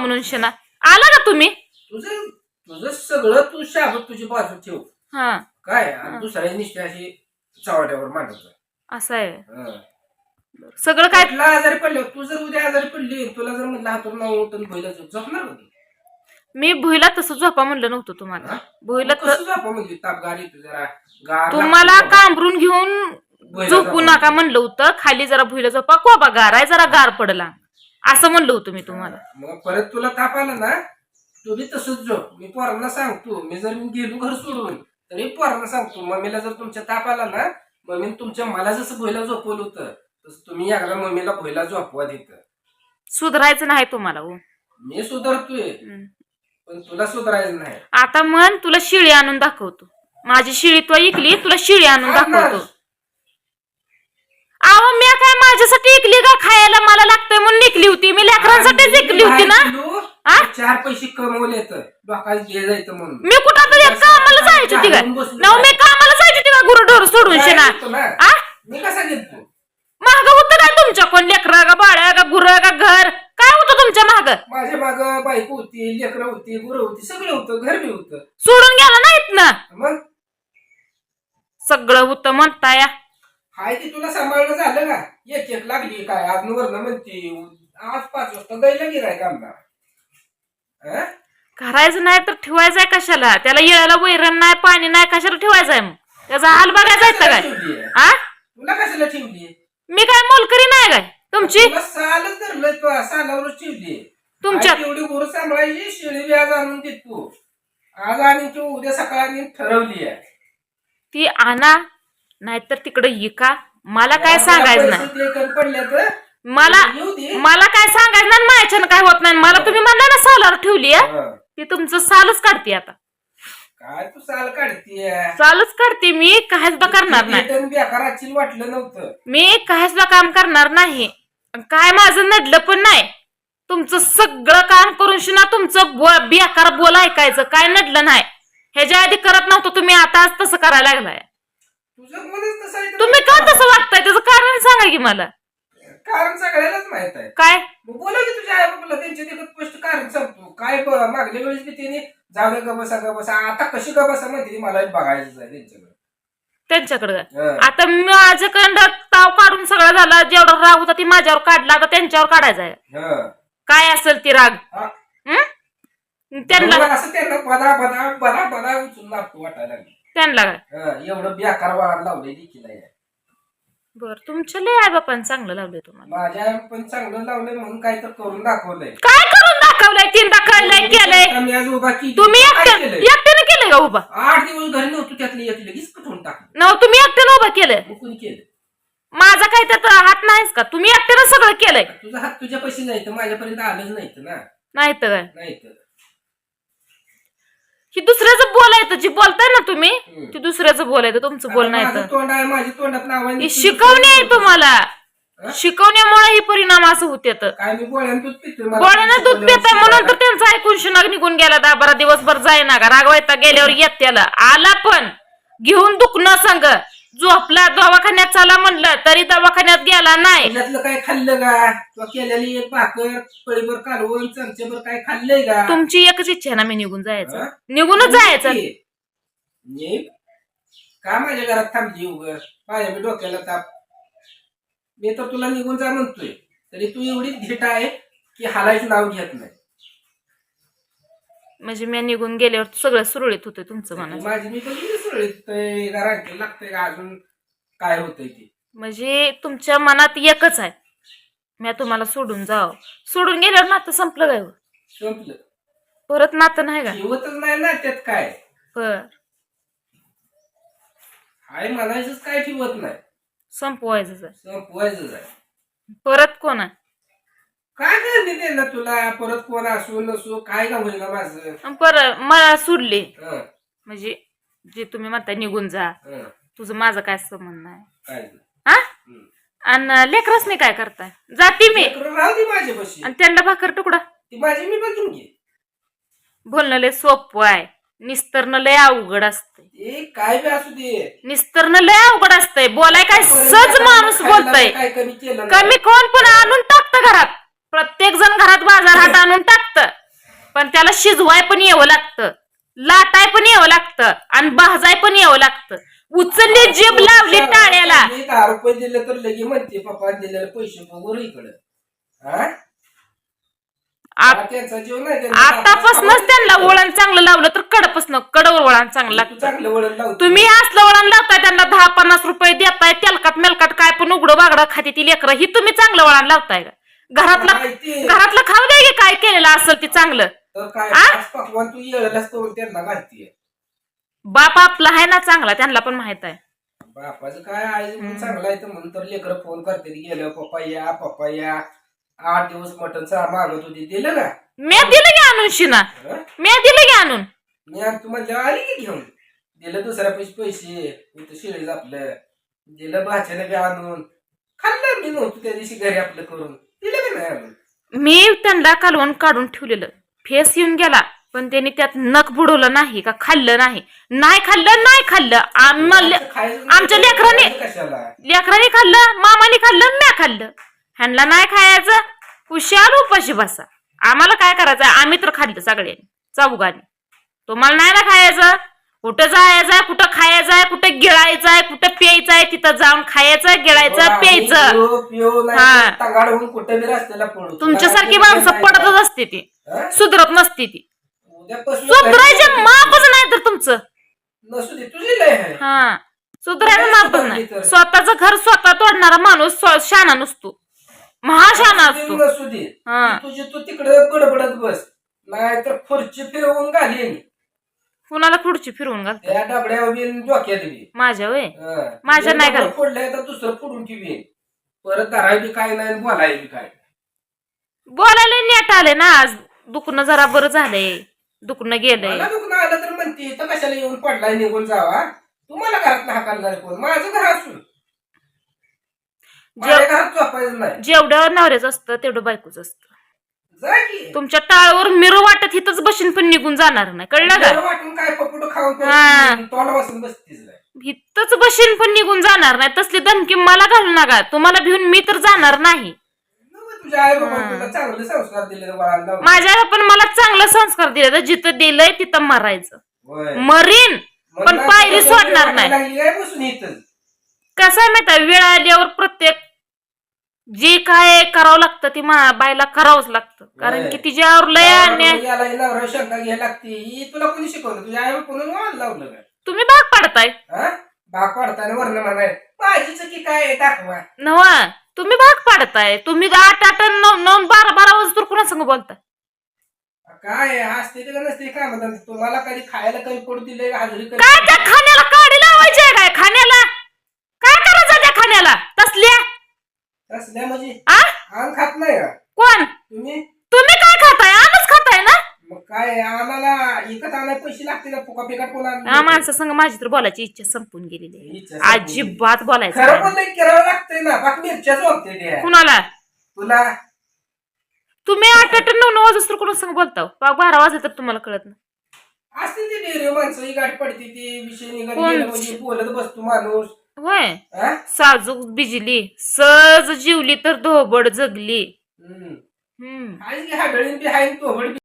म्हणून शना. आला का तुम्ही? तुझं तुझं सगळं तू शाबत तुझी बाजू ठेव. हा. काय? आणि दुसऱ्या निष्ठा अशी चवाट्यावर मांडत असं आहे. सगळं काय कुठला आजारी पडले तू जर उद्या आजारी पडली तुला जर म्हणलं हातून नाव उठून पहिला झोपणार का तू? मी भुईला तसं झोपा म्हणलं नव्हतं तुम्हाला. हा? भुईला कसं झोपा म्हणजे ताप गार येतो जरा. गार तुम्हाला लागतो. कांबरून घेऊन भुईला झोपू झोपा. नका म्हणलं होतं. खाली जरा भुईला झोपा. कोबा गार आहे जरा गार पडला. असं म्हणलं होतं मी तुम्हाला. मग परत तुला ताप आला ना? तू बी तसंच झोप मी पोरांना सांगतो मी जर गेलो घर सोडून तरी पोरांना सांगतो मम्मीला जर तुमच्या ताप आला ना मम्मीने तुमच्या मला जसं भुईला झोपवलं होतं तसं तुम्ही एकदा मम्मीला भुईला झोपवा तिथं. सुधारायचं नाही तुम्हाला हो. मी सुधारतोय हम्म. पण तुला सुधारायचं नाही. आता म्हण तुला शिळी आणून दाखवतो. माझी शिळी तो इकली तुला शिळी आणून दाखवतो. अहो मी काय माझ्यासाठी इकली का खायला मला लागतंय म्हणून इकली होती? मी लेकरांसाठीच इकली होती ना? हा? चार पैसे कमवले तर. डोकाच घे जायचं म्हणून. मी कुठं तरी कामाला जायची होती काय घालून बसलो ना मी कामाला जायची होती का गुरुढोर सोडून काय शिना? ना? आ मी कसा गेलतो? महाग होतं काय तुमच्या कोण? लेकरा का का गुर का घर? काय होतं तुमच्या महाग माझ्या माग बायको होती लेकरं होती गुरं होती सगळं होतं घर बी होतं. सोडून गेला नाहीत ना? मग? सगळं होतं म्हणताय. हाय ती तुला सांभाळणं झालं का? एक एक लागली काय? आज वरण म्हणते आज पाच वाजता गायला गिराय कामला हं? करायचं नाही तर ठेवायचंय कशाला? त्याला येळाला वैरण नाही पाणी नाही कशाला ठेवायचंय मग? त्याचा हाल बघायचा काय? तुला कशाला ठेवली मी काय मोलकरी नाही काय? तुमची? सालच धरलंय तू सालावरच ठेवली तुमच्या एवढी गोर सांभाळायची शेळी आज आणून देत तू. आज आणि तू उद्या सकाळी ठरवली आहे. ती आणा नाहीतर तिकडे इका. मला काय सांगायचं नाही. मला मला काय सांगायचं नाही माझ्याच्यानं काय होत नाही. मला तुम्ही म्हणला ना सालावर ठेवली आहे हं. ती तुमचं सालच काढते आता. काय तू साल काढतीये? सालच काढते. मी काहीच बा करणार नाही. बेकाराची वाटलं नव्हतं. मी काहीच बा काम करणार नाही. काय माझं नडलं पण नाही. तुमचं सगळं काम करून शिना तुमचं बो- बेकार बोल ऐकायचं. काय नडलं नाही. ह्याच्या आधी करत नव्हतं तुम्ही. आता आज तसं करायला लागलाय. तुझं मनच तसं आहे तर तुम्ही का तसं वागताय? त्याचं कारण सांगा की मला. कारण सगळ्यालाच माहीत आहे. काय? मग बोला की तुझ्या आई बाबाला त्यांच्या देखत स्पष्ट कारण सांगतो. काय ब- मागल्या वेळेस बी त्यांनी जाऊ दे गबसा गबसा. आता कशी गबसा म्हणते ती मला बघायचं आहे त्यांच्याकडे. त्यांच्याकडे हं. आता माझ्याकडं ताव काढून सगळं झालं. जेवढा राग होता ती माझ्यावर काढला. आता त्यांच्यावर काढायचा आहे. हं. काय असेल ती राग? हा. हं? त्यांना बरोबर असं त्यांना बदा बदा बदा बदा उचलून लागतो वाटायला लागली. त्यांना काय? हं, एवढं बेकार वाढ लावलंय देखील. बर तुमच्या लय आई बापान चांगलं लावलंय तुम्हाला. माझ्या आई पण चांगलं लावलंय म्हणून काय तर करून दाखवलंय. काय करून दाखवलंय? तीनदा कळलंय केलंय. आम्ही आज उभा केली. तुम्ही काय एकट्या केलंय? एकट्याने केलंय का उभा? आठ दिवस घरी नव्हतो त्यातली एक लगेच कठवून टाकलं. न तुम्ही एकट्यानं उभा केलंय? मग कोणी केलं? माझा काय त्यात हात नाहीच का? तुम्ही एकट्यानं सगळं केलंय. तुझा हात तुझ्या पैसे नाही तर माझ्यापर्यंत आलंच नाही तर ना. नाही तर काय? नाही तर ही दुसऱ्याचं बोलायचं जी बोलताय ना तुम्ही. ती दुसऱ्याचं बोलायचं तुमचं बोल नाही माझं तर तोंड आहे माझ्या तोंडात नाव आहे ही शिकवणी आहे तुम्हाला? शिकवण्यामुळे ही परिणाम असं होते तर काय मी दूध मला पिता म्हणून तर. त्यांचा ऐकून शिनाग निघून गेला दहा बारा दिवसभर जाय ना का? रागवायता गेल्यावर येत त्याला आला पण घेऊन दुखणं संग. झोपला दवाखान्यात चला म्हणलं तरी दवाखान्यात गेला नाही. काय खाल्लं का? किंवा केलेली एक भाकर पळीभर कालवून चमचेभर काय खाल्लंय का? तुमची एकच इच्छा आहे ना मी निघून जायचं. हं? निघूनच जायचं. ये. का माझ्या घरात थांबली उगर माझ्या बी डोक्याला ताप. मी तर तुला निघून जा म्हणतोय. तरी तू एवढी धीट आहे की हालायचं नाव घेत नाही. म्हणजे मी निघून गेल्यावर सगळं सुरळीत होतं तुमचं मनात माझी मी पण सुरळीतय रांकेल लागतंय का अजून काय होतंय ते? म्हणजे तुमच्या मनात एकच आहे. मी तुम्हाला सोडून जाव. सोडून गेल्यावर नातं संपलं काय हो? संपलं. परत नातं नाही का? ठेवतच नाही ना त्यात काय? बर. हाय म्हणायचंच काय ठेवत नाही. संपवायचंच आहे परत कोण आहे? काय करते ते ना तुला? परत कोण असू नसू? काय का होईना माझं? अन परत मला सोडले. हं, म्हणजे जे तुम्ही म्हणताय निघून जा. हं, तुझं माझं काय संबंध नाही. काय नाही. हा? हं. आणि लेकरसने काय करताय? जाते मी. लेकरं राहू दे माझ्यापाशी. आणि त्यांना भाकर तुकडा. ती माझी मी बघून घे. बोलणं लय सोपं आहे. निस्तरणं लय अवघड असते ते काय बी असू दे. निस्तरणं लय अवघड असतंय. बोलाय काय सहज माणूस बोलतय. काय कमी केलं नाही. कमी कोण पण आणून टाकतं घरात. प्रत्येक जण घरात बाजार हात आणून टाकतं. पण त्याला शिजवाय पण यावं लागतं. लाटाय पण यावं लागतं आणि भाजाय पण यावं लागतं. उचलली जीभ लावली टाळ्याला. मी दहा रुपये दिले तर लगे म्हणते पप्पा दिलेले पैसे बघू रे इकडं. हा? आ- हा, त्यांचा जीव नाही त्यांना आतापासूनच त्यांना वळण चांगलं लावलं तर कडपासून कडवर वळण चांगलं तू लागतं. चांगलं वळण लावतो तुम्ही असलं वळण लावताय त्यांना दहा पन्नास रुपये देताय तेलकाट मेलकाट काय पण उघडं बागडं खाते ती लेकरं ही तुम्ही चांगलं वळण लावताय का? घरातलं माहिती खाऊ द्या की काय केलेलं असेल ते चांगलं? तर काय आ? पाच पकवान तू येळलाच त्यांना माहितीये. बाप आपला आहे ना चांगला त्यांना पण माहीत आहे. बापाचं काय आहे म्हणून चांगलं आहे तर म्हणून तर लेकर फोन करते गेलं पप्पा या पप्पा या आठ दिवस मटन मागत होती दिलं ना? मी दिलं की आणून शिना. हं? मी दिलं की आणून. मी आणि तू म्हणजे आली की घेऊन? दिलं दुसऱ्या पैसे पैसे. इथं शिळीच आपलं. दिलं भाच्याने बी आणून. खाल्लं मी नव्हतं त्या दिवशी घरी आपलं करून. दिलं की नाही आणून? मी त्यांना कालवण काढून ठेवलेलं. फेस येऊन गेला पण त्यांनी त्यात नख बुडवलं नाही का खाल्लं नाही. नाही खाल्लं नाही खाल्लं. आम्हाला आमच्या लेकरांनी लेकरांनी खाल्लं मामाने खाल्लं म्या खाल्लं. ह्यांना नाही खायचं. हुशार उपाशी बसा. आम्हाला काय करायचं? आम्ही तर खाल्लं सगळ्यांनी. चौघांनी. तुम्हाला नाही ना खायचं? कुठं जायचंय कुठं खायचंय कुठं गिळायचंय कुठं प्यायचंय तिथं जाऊन खायचं गिळायचं प्यायचं. पियो पियो हा. कुठे रस्त्याला पडू. तुमच्यासारखी माणसं पडतच असते ती. हं? सुधरत नसते ती. उद्यापासून सुधरायचे मापच नाही तर तुमचं. नसू दे तुझी लय आहे. हा. सुधरायचं मापच नाही. स्वतःचं घर स्वतः तोडणारा माणूस स्व- शाना नसतो. महाशाना असतो. नसू दे. हा. तुझी तू तिकडे बडबडत बस. नाही तर खुर्ची फिरवून घालीन. कुणाला पुढची फिरवून घाल त्या डबड्यावर बिन डोक्यात बी. माझ्या वय हं. माझ्या नाही डबडं घालत. फोडलंय तर दुसरं फोडून ठेवीन. परत धराय बी काय नाही आणि बोलाय बी काय बोलायला नेट आले ना आज. दुखणं जरा बरं झालंय. दुखणं गेलंय. मला दुखणं आलं तर म्हणते तर कशाला येऊन पडलाय निघून जावा? तुम्हाला घरात हाकालणार कोण? माझं घर असून. माझ्या घरात झोपायचं नाही. जेवढं नवऱ्याचं असतं तेवढं बायकोच असतं. तुमच्या टाळावर मिरू वाटत हिथंच बशीन पण निघून जाणार नाही. कळलं का? बरं वाटून काय पकडू खाऊन हा. करते, तोंड वासून बसतीस नाही. हिथंच बशीन पण निघून जाणार नाही. तसली धमकी मला घालू नका तुम्हाला भिवून मी तर जाणार नाही. मग तुझ्या आई बाबा तुला चांगले संस्कार दिले वळण लावून. माझ्या पण मला चांगलं संस्कार दिले तर जिथं दिलंय तिथं मरायचं. होय. मरीन पण पायरी सोडणार नाही. लागली काय बसून इथं. कसं आहे माहिती वेळ आल्यावर प्रत्येक जे काय करावं लागतं ते मा- बायला करावंच लागतं. कारण. की तिच्यावर लय अन्याय. याला नवरा शंका घ्यायला लागते. ही तुला कोणी शिकवलं? तुझ्या आई कोणी वाढ लावलं काय तुम्ही भाग पाडताय. हा? भाग पाडताना वर्ण म्हणाय माझीच की काय आहे, दाखवा. नवा तुम्ही भाग पाडताय. तुम्ही आठ आठ नऊ नऊ बारा बारा वाजता कुणा संग बोलताय काय आहे, असते का नसते काय म्हणतात तुम्हाला कधी खायला कधी पडू दिले हजरी काय त्या खाण्याला काढी लावायची आहे काय? खाण्याला? काय करायचं त्या खाण्याला? तसल्या? असल्या म्हणजे आ? आम खात नाही का? कोण? तुम्ही? तुम्ही काय खाताय? आमच खाताय ना? मग काय आम्हाला इकत आणाय पैसे लागते ना फुका पिकाट कोण आणून हा देतं? माणसा संग माझी तर बोलायची इच्छा संपून गेलेली आहे. संपून अजिबात बोलायचं खरं नाही. बोललंय करावं लागतंय ना बाकी मिरच्या झोपते त्या. कुणाला? तुला? तुम्ही आठ आठ नऊ नऊ वाजता कोणा संग बोलता बारा वाजता तर तुम्हाला कळत नाही. असते ती डेरे माणसं ही गाठ पडते ती विषय निघत कोण? गेलं म्हणजे बोलत बसतो माणूस. होय हा? साजूक बिजली सहज जीवली तर धोबड जगली हम्म. हम्म आहे की हाडळीन बी आहे तो